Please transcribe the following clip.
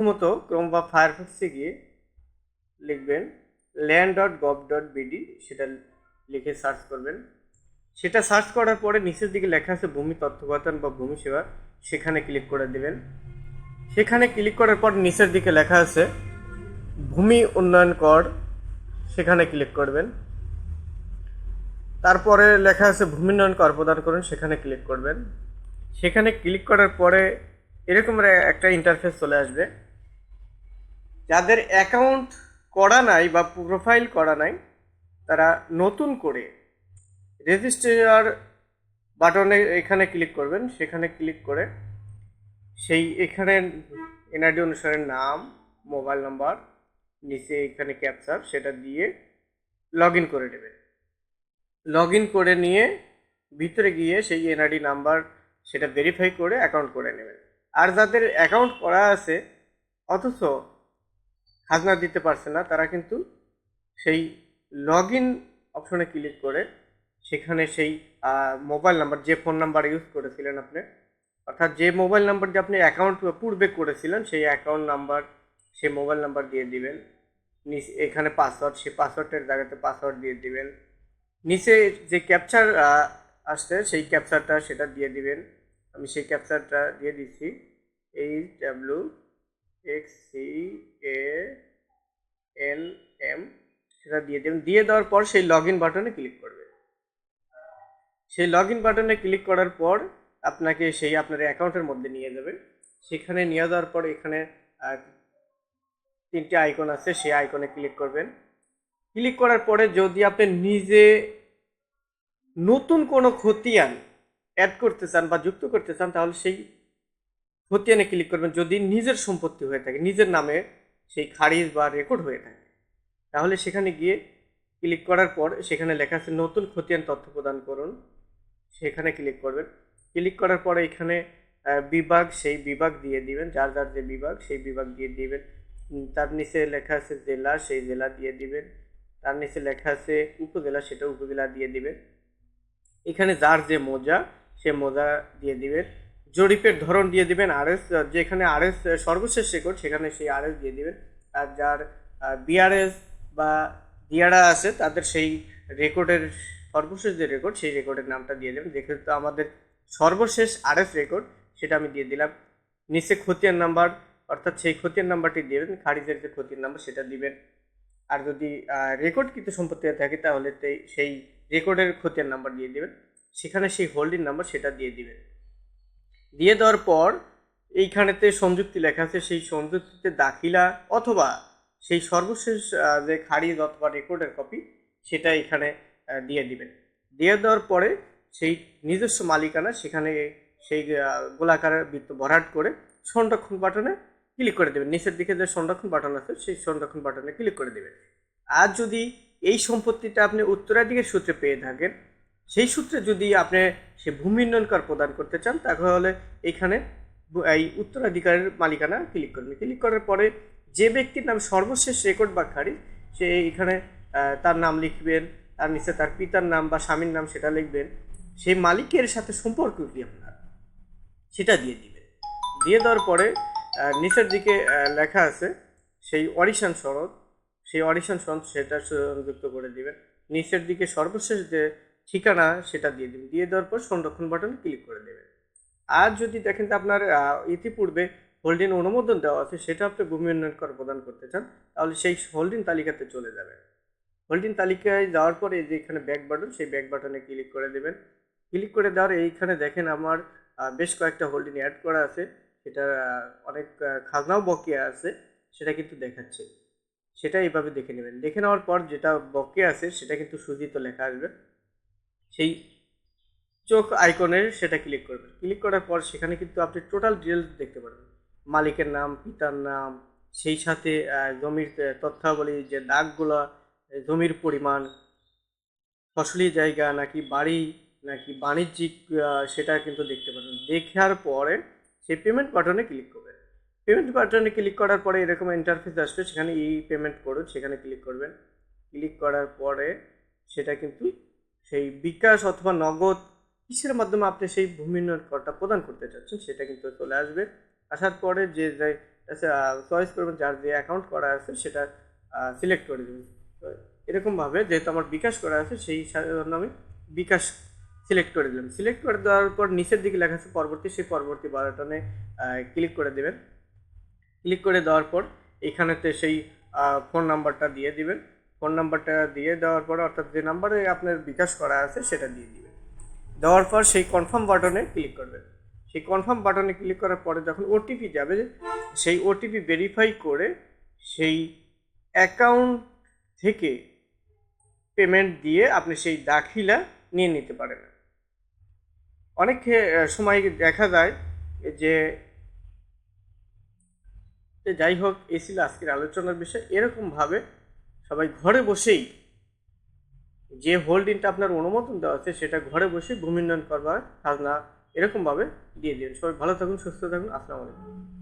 প্রথমত ক্রোম বা ফায়ারফক্সে গিয়ে লিখবেন land dot gov dot BD, সেটা লিখে সার্চ করবেন। সেটা সার্চ করার পরে নিচের দিকে লেখা আছে ভূমি তত্ত্বাবধান বা ভূমি সেবা, সেখানে ক্লিক করে দেবেন। সেখানে ক্লিক করার পর নিচের দিকে লেখা আছে ভূমি উন্নয়ন কর, সেখানে ক্লিক করবেন। তারপরে লেখা আছে ভূমি উন্নয়ন কর প্রদান করুন, সেখানে ক্লিক করবেন। সেখানে ক্লিক করার পরে এরকম একটা ইন্টারফেস চলে আসবে। যাদের অ্যাকাউন্ট করা নাই বা প্রোফাইল করা নাই, তারা নতুন করে রেজিস্টার বাটনে এখানে ক্লিক করবেন। সেখানে ক্লিক করে সেই এখানে এনআইডি অনুসারে নাম মোবাইল নাম্বার নিচে এখানে ক্যাপচার সেটা দিয়ে লগ ইন করে নেবেন। লগ ইন করে নিয়ে ভিতরে গিয়ে সেই এনআইডি নাম্বার সেটা ভেরিফাই করে অ্যাকাউন্ট করে নেবেন। আর যাদের অ্যাকাউন্ট করা আছে, অথচ খাজনা দিতে পারছে না, তারা কিন্তু সেই লগ ইন অপশনে ক্লিক করে সেখানে সেই মোবাইল নাম্বার যে ফোন নাম্বার ইউজ করেছিলেন আপনি, অর্থাৎ যে মোবাইল নাম্বার দিয়ে আপনি অ্যাকাউন্ট পূর্বে করেছিলেন, সেই অ্যাকাউন্ট নাম্বার সেই মোবাইল নাম্বার দিয়ে দিবেন। নিচ- এখানে পাসওয়ার্ড সেই পাসওয়ার্ডের জায়গাতে পাসওয়ার্ড দিয়ে দিবেন। নিচে যে ক্যাপচার আসছে, সেই ক্যাপচারটা সেটা দিয়ে দিবেন। আমি সেই ক্যাপচারটা দিয়ে দিচ্ছি H W X C A N M সেটা দিয়ে দেবেন। দিয়ে দেওয়ার পর সেই লগ ইন বাটনে ক্লিক করবে। সেই লগ ইন বাটনে ক্লিক করার পর আপনাকে সেই আপনার অ্যাকাউন্টের মধ্যে নিয়ে যাবে। সেখানে নিয়ে যাওয়ার পর এখানে তিনটে আইকন আছে, সেই আইকনে ক্লিক করবেন। ক্লিক করার পরে যদি আপনি নিজে নতুন কোনো খতিয়ান অ্যাড করতে চান বা যুক্ত করতে চান, তাহলে সেই খতিয়ানে ক্লিক করবেন যদি নিজের সম্পত্তি হয়ে থাকে, নিজের নামে সেই খারিজ বা রেকর্ড হয়ে থাকে। তাহলে সেখানে গিয়ে ক্লিক করার পর সেখানে লেখা আছে, নতুন খতিয়ান তথ্য প্রদান করুন। সেখানে ক্লিক করবেন। ক্লিক করার পরে এখানে বিভাগ, সেই বিভাগ দিয়ে দিবেন। যার যার যে বিভাগ, সেই বিভাগ দিয়ে দিবেন। তার নিচে লেখা আছে, জেলা সেই জেলা দিয়ে দিবেন। তার নিচে লেখা আছে, উপজেলা সেটা উপজেলা দিয়ে দিবেন। এখানে যার যে মোজা, সে মোজা দিয়ে দিবেন। জরিপের ধরন দিয়ে দিবেন আরএস যেখানে আরএস সর্বশেষ রেকর্ড সেখানে সেই আরএস দিয়ে দিবেন। আর যার বিআরএস বা দিয়ারা আছে, তাদের সেই রেকর্ডের, সর্বশেষ যে রেকর্ড, সেই রেকর্ডের নামটা দিয়ে দেবেন। দেখে তো আমাদের সর্বশেষ আরএস রেকর্ড, সেটা আমি দিয়ে দিলাম। নিচে খতিয়ান নাম্বার, অর্থাৎ সেই খতিয়ান নাম্বারটি দিবেন, খারিজের যে খতিয়ান নাম্বার, সেটা দিবেন। আর যদি রেকর্ড কিন্তু সম্পত্তি থাকে, তাহলে সেই রেকর্ডের খতিয়ান নাম্বার দিয়ে দিবেন। সেখানে সেই হোল্ডিং নাম্বার সেটা দিয়ে দিবেন। দিয়ে দেওয়ার পর এইখানেতে সংযুক্তি লেখা আছে সেই সংযুক্তিতে দাখিলা অথবা সেই সর্বশেষ যে খারিজ অথবা রেকর্ডের কপি সেটা এখানে দিয়ে দিবেন। দিয়ে দেওয়ার পরে সেই নিজস্ব মালিকানা সেখানে সেই আহ, গোলাকারের বৃত্ত ভরাট করে সংরক্ষণ বাটনে ক্লিক করে দেবেন। নিচের দিকে যে সংরক্ষণ বাটন আছে সেই সংরক্ষণ বাটনে ক্লিক করে দেবেন। আর যদি এই সম্পত্তিটা আপনি উত্তরাধিকার সূত্রে পেয়ে থাকেন সেই সূত্রে যদি আপনি সে ভূমি উন্নয়ন কর প্রদান করতে চান তাহলে এখানে এই উত্তরাধিকারের মালিকানা ক্লিক করবেন। ক্লিক করার পরে যে ব্যক্তির নাম সর্বশেষ রেকর্ড বা খারিজ, সে এখানে তার নাম লিখবেন, তার নিচে তার পিতার নাম বা স্বামীর নাম সেটা লিখবেন। সেই মালিকের সাথে সম্পর্ক কি আপনার? সেটা দিয়ে দিবেন। দিয়ে দেওয়ার পরে নিচের দিকে লেখা আছে, সেই অডিশন সনদ, সেই অডিশন সনদ সেটা সংযুক্ত করে দিবেন। নিচের দিকে সর্বশেষ যে ঠিকানা সেটা দিয়ে দিবেন দিয়ে দেওয়ার পর সংরক্ষণ বাটনে ক্লিক করে দেবেন আর যদি দেখেন যে আপনার ইতিপূর্বে হোল্ডিং অনুমোদন দেওয়া আছে, সেটা আপনি ভূমি উন্নয়ন কর প্রদান করতে চান, তাহলে সেই হোল্ডিং তালিকাতে চলে যাবেন হোল্ডিং তালিকায় যাওয়ার পরে যে এখানে ব্যাক বাটন সেই ব্যাক বাটনে ক্লিক করে দেবেন। ক্লিক করে দেওয়ার এইখানে দেখেন আমার বেশ কয়েকটা হোল্ডিং অ্যাড করা আছে। সেটা অনেক খাজনাও বকেয়া আছে, সেটা কিন্তু দেখাচ্ছে। সেটা এইভাবে দেখে নেবেন। দেখে নেওয়ার পর যেটা বকেয়া আছে, সেটা কিন্তু সুজিত লেখা আসবে। সেই চোখ আইকনের সেটা ক্লিক করবেন। ক্লিক করার পর সেখানে কিন্তু আপনি টোটাল ডিটেলস দেখতে পারবেন। মালিকের নাম, পিতার নাম, সেই সাথে জমির তথ্যাবলী, যে দাগগুলো জমির পরিমাণ, ফসলি জায়গা, নাকি বাড়ি, নাকি বাণিজ্যিক সেটা কিন্তু দেখতে পারবেন। দেখার পরে সেই পেমেন্ট বাটনে ক্লিক করবেন। পেমেন্ট বাটনে ক্লিক করার পরে এরকম ইন্টারফেস আসবে, সেখানে ই পেমেন্ট করুন সেখানে ক্লিক করবেন। ক্লিক করার পরে সেটা কিন্তু সেই বিকাশ অথবা নগদ কিসের মাধ্যমে আপনি সেই ভূমি উন্নয়ন করটা প্রদান করতে চাচ্ছেন সেটা কিন্তু চলে আসবে। আসার পরে যে যে চয়েস করবেন, যার যে অ্যাকাউন্ট করা আছে সেটা সিলেক্ট করে দেবেন। এরকমভাবে যেহেতু আমার বিকাশ করা আছে, সেই জন্য আমি বিকাশ সিলেক্ট করে দিলাম। সিলেক্ট করে দেওয়ার পর নিচের দিকে লেখা আছে পরবর্তী, সেই পরবর্তী বাটনে ক্লিক করে দেবেন। ক্লিক করে দেওয়ার পর এখানেতে সেই ফোন নাম্বারটা দিয়ে দিবেন। ফোন নাম্বারটা দিয়ে দেওয়ার পর অর্থাৎ যে নাম্বারে আপনার বিকাশ করা আছে সেটা দিয়ে দিবেন। দেওয়ার পর সেই কনফার্ম বাটনে ক্লিক করবেন। সেই কনফার্ম বাটনে ক্লিক করার পরে যখন ওটিপি যাবে, সেই ওটিপি ভেরিফাই করে সেই অ্যাকাউন্ট থেকে পেমেন্ট দিয়ে আপনি সেই দাখিলা নিয়ে নিতে পারেন। অনেক সময় দেখা যায় যে যাই হোক এই ছিল আজকের আলোচনার বিষয়। এরকমভাবে সবাই ঘরে বসেই যে হোল্ডিংটা আপনার অনুমোদন দেওয়া আছে, সেটা ঘরে বসে ভূমি উন্নয়ন করবার খাজনা এরকমভাবে দিয়ে দিন সবাই ভালো থাকুন, সুস্থ থাকুন। আসসালামু আলাইকুম।